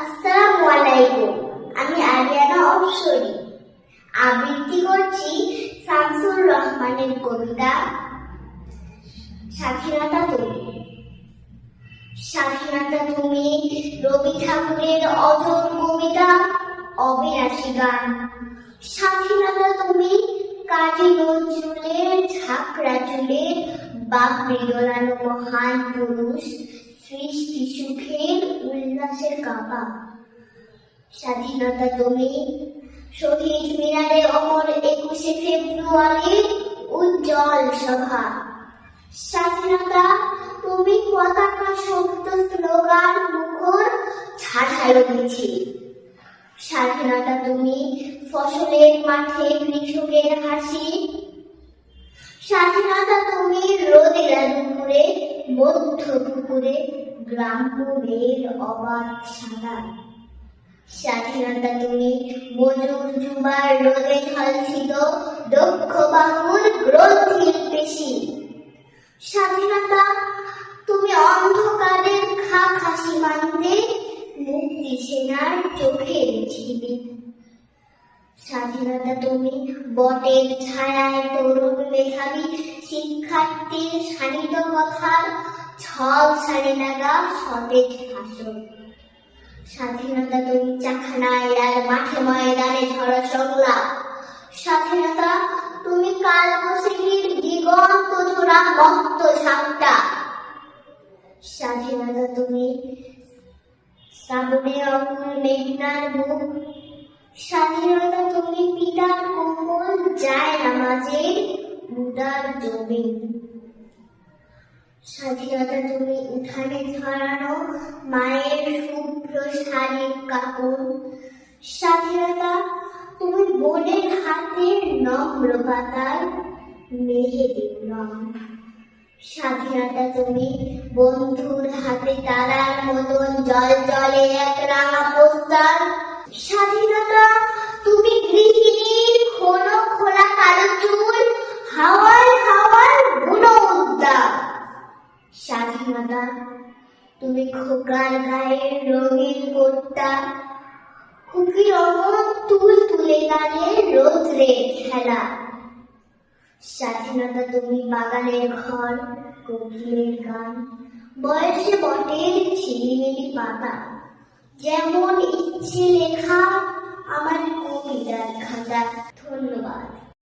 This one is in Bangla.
আসসালামু আলাইকুম। আমি আরিয়ানা অপসরি আবৃত্তি করছি শামসুর রহমানের কবিতা স্বাধীনতা তুমি। স্বাধীনতা তুমি রবি ঠাকুরের অজর কবিতা, অবিনাশী গান। স্বাধীনতা তুমি কাজী নজরুলের ঝাঁকড়া চুলের দোলানো মহান পুরুষ। সৃষ্টি সুখের উল্লাসের কাপা স্বাধীনতা তুমি শহীদ মিনারে অমর একুশে ফেব্রুয়ারি উজ্জ্বল সভা। স্বাধীনতা তুমি পতাকা শব্দ স্লোগান মুখর ঝাঝালো মিছিল স্বাধীনতা তুমি ফসলের মাঠে কৃষকের হাসি। স্বাধীনতা তুমি রোদের দুপুরে মধ্য পুকুরে গ্রাম্যের অবাধ সাঁতার। স্বাধীনতা তুমি মজুর জুমার রোদে ঝলসিত দক্ষ বাহুর গ্রন্থির পেশি। স্বাধীনতা তুমি অন্ধকারের খা খাসি মানতে মুক্তি সেনার চোখের ঝিলি স্বাধীনতা তুমি বটের ছায়ায় তরুণ মেধাবী শিক্ষার্থীর শানিত কথার ছল সাড়ে লাগা সতেজ ভাষণ স্বাধীনতা তুমি চাখানায় আর মাঠে ময়দানে ঝড় সংলাপ স্বাধীনতা, তুমি কাল বসির দিগন্ত জোড়া মত্ত ঝাপটা। স্বাধীনতা, তুমি শ্রাবণে অকুল মেঘনার বুক স্বাধীনতা, তুমি পিতার কোমল যায় নামাজের উদার জমি স্বাধীনতা তুমি উঠানে ছড়ানো মায়ের শুভ্র শাড়ির কাপড় স্বাধীনতা তুমি বোনের হাতের নম্র পাতার মেহেদির রং। স্বাধীনতা তুমি বন্ধুর হাতে তারার মতন জল জলে এক রাঙা পোস্টার স্বাধীনতা স্বাধীনতা তুমি খোকার গায়ের রঙিন কোটটা খুকির অমন তুল তুলে গালে রোদ্রে খেলা। স্বাধীনতা তুমি বাগানের ঘর কোকিলের গান। বয়সে বটের ঝিলিমিলি পাতা। যেমন ইচ্ছে লেখা, আমার কবিতার খাতা। ধন্যবাদ।